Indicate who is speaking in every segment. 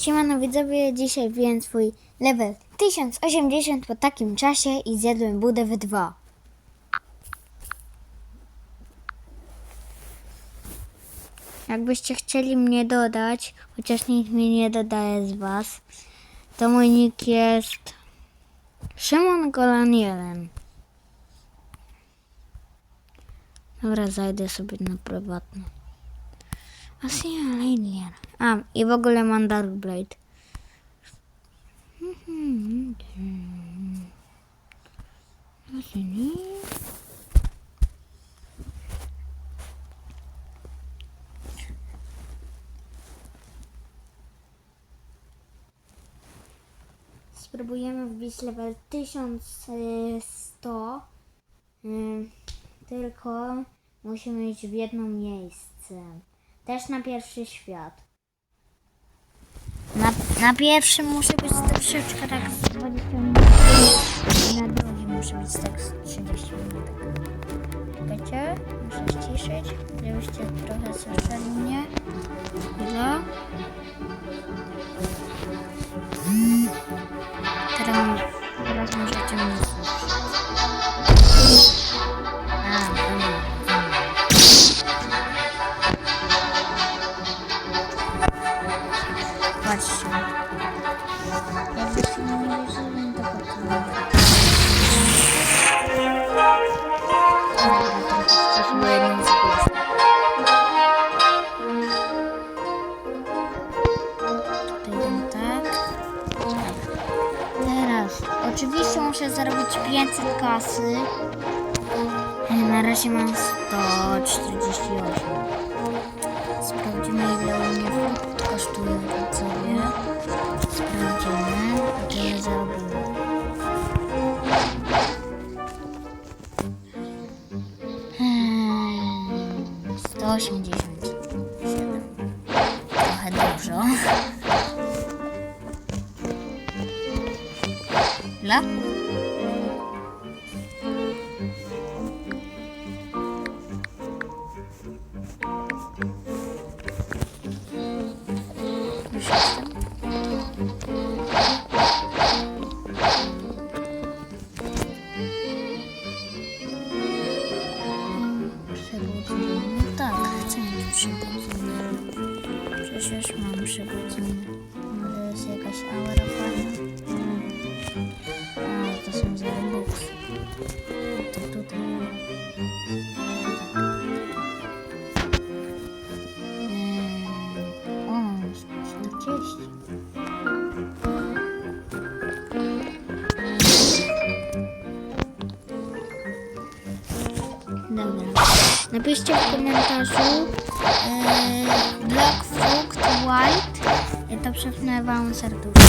Speaker 1: Siemano widzowie, dzisiaj wbiłem swój level 1080 po takim czasie i zjadłem budę w dwa. Jakbyście chcieli mnie dodać, chociaż nikt mnie nie dodaje z was, to mój nick jest Szymon Golan 1. Dobra, zajdę sobie na prywatny. A Alien. A, i w ogóle mam Dark Blade. Spróbujemy wbić level 1100. Ym, Tylko musimy iść w jedno miejsce. Też na pierwszy świat. Na, na pierwszym muszę być troszeczkę tak z 20 minut. Oczywiście muszę zarobić 500 kasy. E, Na razie mam 148. Sprawdzimy ile u mnie frukt kosztuje widzowie. Sprawdzimy, tyle zarobimy. Hmm, 187. Trochę dużo. Ile? Napiszcie w komentarzu yy, Black Fruit White i to przepnę wam serduszko.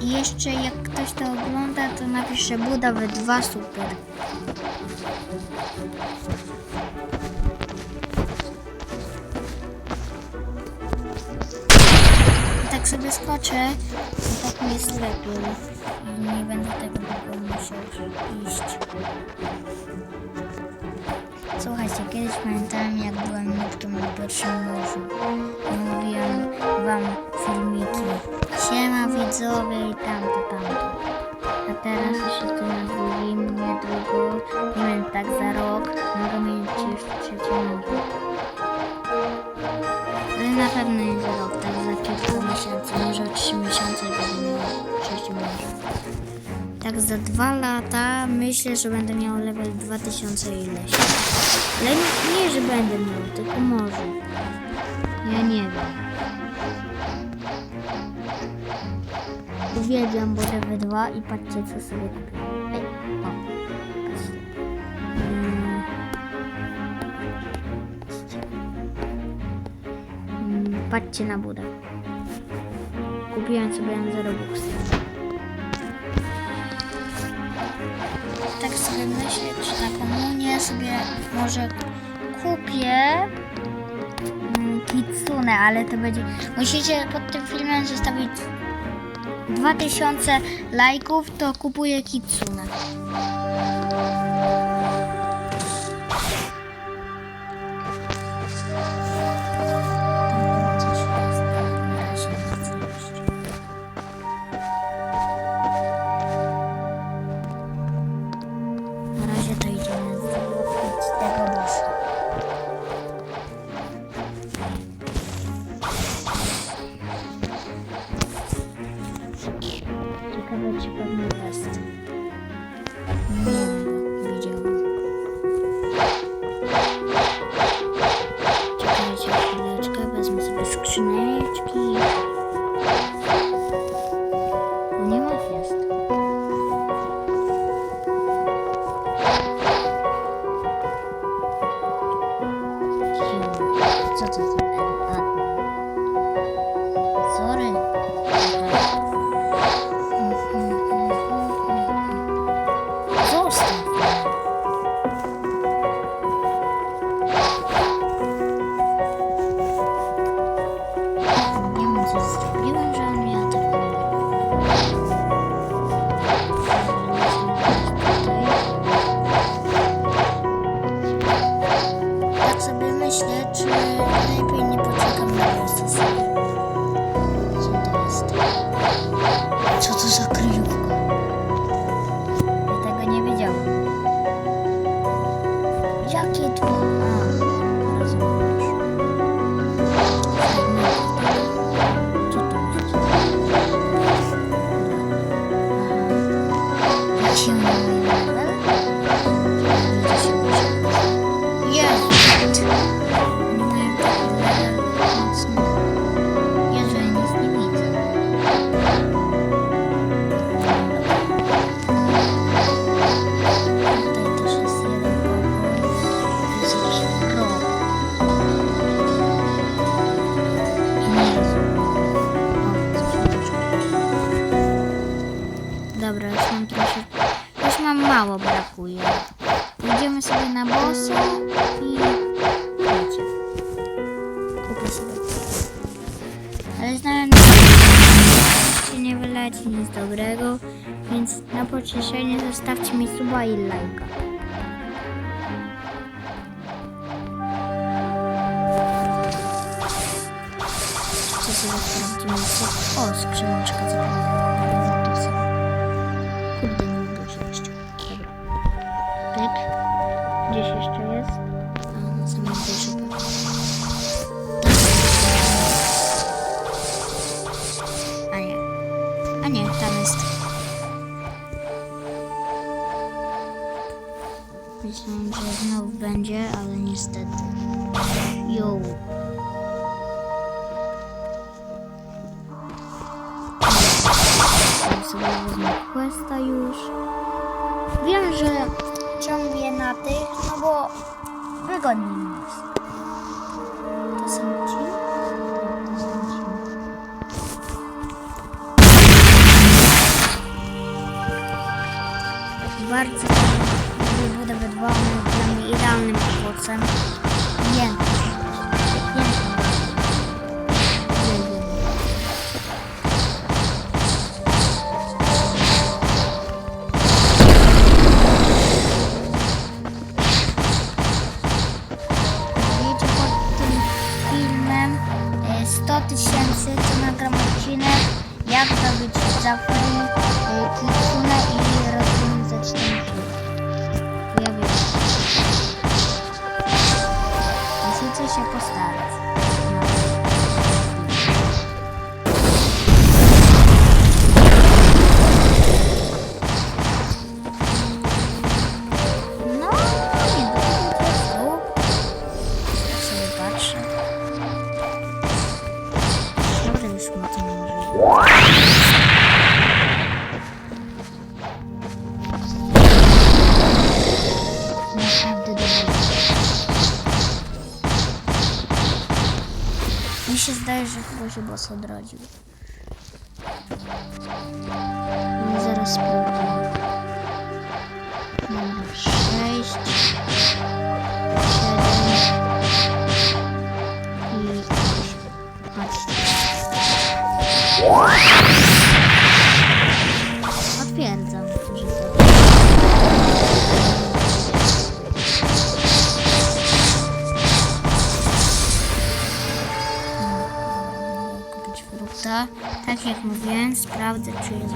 Speaker 1: I jeszcze jak ktoś to ogląda, to napisze Buda we dwa super. Tak sobie skoczę, to tak mi jest lepiej. Nie będę tego musiał iść. Kiedyś pamiętałem jak byłem nocą na pierwszym morzu i mówiłem wam filmiki Siema widzowie i tamto, tamto. A teraz już jestem na drugim, niedługo, nie wiem, tak za rok mogę mieć już trzeci morze. Za dwa lata myślę, że będę miał level 2000 ileś. Ale nie, nie, że będę miał, tylko może. Ja nie wiem. Uwielbiam Bodę 2 i patrzcie co sobie patrzcie. Mm. Patrzcie. Na budę. Kupiłem sobie na Robuxy. Sobie myślę, czy na komunię sobie może kupię mm, Kitsune, ale to będzie... Musicie pod tym filmem zostawić 2000 lajków, to kupuję Kitsune. Myślę, czy lepiej nie poczekam na proces. Co to jest? Co to za kryjówka? Ja tego nie wiedziałem. Jakie tu... A, rozumiem. Co to jest? Jak się nie wyleci nic dobrego, więc na pocieszenie zostawcie mi suba i lajka. Co sobie sprawdzimy? O, skrzyneczka zapomniałam. Kurde, nie mogę wziąć. Dobra. Pyk. Questa już. Wiem, że ciągnie na tych, no bo wygodniej jest. To są ci? To są ci. Bardzo lubię wydawany dla mnie idealnym owocem. Filmem e, 100 tysięcy, to nagram odcinek jak zrobić za free e, kitsune i rozwiązać ten film. Chyba się boss odrodził. No, zaraz sprawdzę. Dobra, sześć, siedem i osiem. Patrzcie. Tak jak mówiłem, sprawdzę czy jest.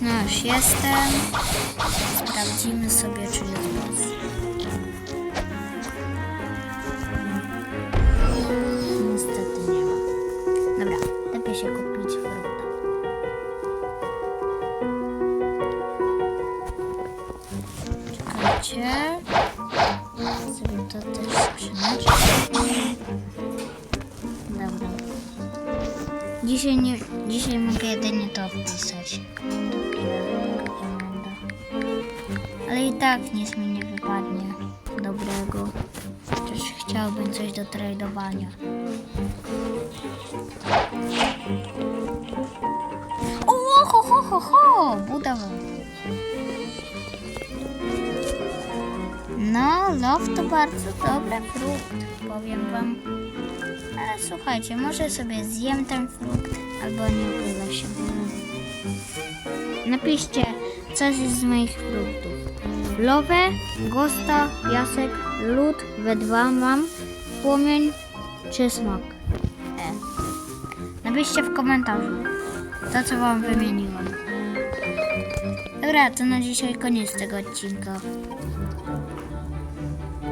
Speaker 1: No już jestem. Sprawdzimy sobie czy jest czekajcie. Sobie to też sprzedać. Dobra. Dzisiaj, nie, dzisiaj mogę jedynie to wpisać. Ale i tak nic mi nie wypadnie dobrego. Chociaż chciałbym coś do tradowania. O, ho, ho, ho, ho! Budowa. No, love to bardzo dobry frukt, powiem wam. Ale słuchajcie, może sobie zjem ten frukt, albo nie uda się. Napiszcie, co jest z moich fruktów. Lowę, gosta, piasek, lód, we dwa mam, płomień czy smok. E. Napiszcie w komentarzu to, co wam wymieniłam. Dobra, to na dzisiaj koniec tego odcinka.